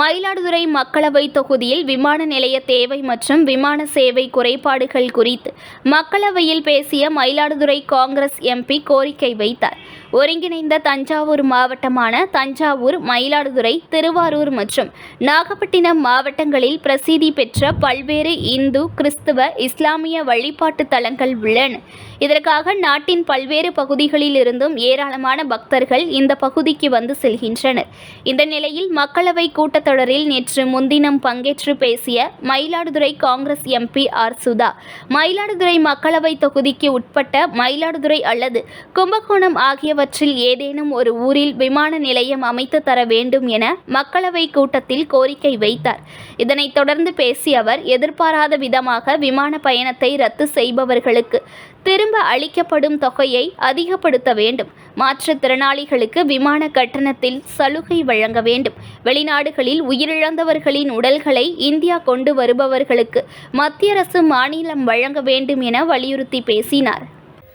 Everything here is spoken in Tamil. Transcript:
மயிலாடுதுறை மக்களவை தொகுதியில் விமான நிலைய தேவை மற்றும் விமான சேவை குறைபாடுகள் குறித்து மக்களவையில் பேசிய மயிலாடுதுறை காங்கிரஸ் எம்பி கோரிக்கை வைத்தார். ஒருங்கிணைந்த தஞ்சாவூர் மாவட்டமான தஞ்சாவூர் மயிலாடுதுறை திருவாரூர் மற்றும் நாகப்பட்டினம் மாவட்டங்களில் பிரசித்தி பெற்ற பல்வேறு இந்து கிறிஸ்துவ இஸ்லாமிய வழிபாட்டு தலங்கள் உள்ளன. இதற்காக நாட்டின் பல்வேறு பகுதிகளில் இருந்தும் ஏராளமான பக்தர்கள் இந்த பகுதிக்கு வந்து செல்கின்றனர். இந்த நிலையில் மக்களவை கூட்டத்தொடரில் நேற்று முன்தினம் பங்கேற்று பேசிய மயிலாடுதுறை காங்கிரஸ் எம்பி ஆர். சுதா மயிலாடுதுறை மக்களவை தொகுதிக்கு உட்பட்ட மயிலாடுதுறை அல்லது கும்பகோணம் ஆகியவற்றில் ஏதேனும் ஒரு ஊரில் விமான நிலையம் அமைத்து தர வேண்டும் என மக்களவை கூட்டத்தில் கோரிக்கை வைத்தார். இதனைத் தொடர்ந்து பேசிய அவர் எதிர்பாராத விதமாக விமான பயணத்தை ரத்து செய்பவர்களுக்கு திரும்ப அளிக்கப்படும் தொகையை அதிகப்படுத்த வேண்டும். மாற்றுத்திறனாளிகளுக்கு விமான கட்டணத்தில் சலுகை வழங்க வேண்டும். வெளிநாடுகளில் உயிரிழந்தவர்களின் உடல்களை இந்தியா கொண்டு வருபவர்களுக்கு மத்திய அரசு மாநிலம் வழங்க வேண்டும் என வலியுறுத்தி பேசினார்.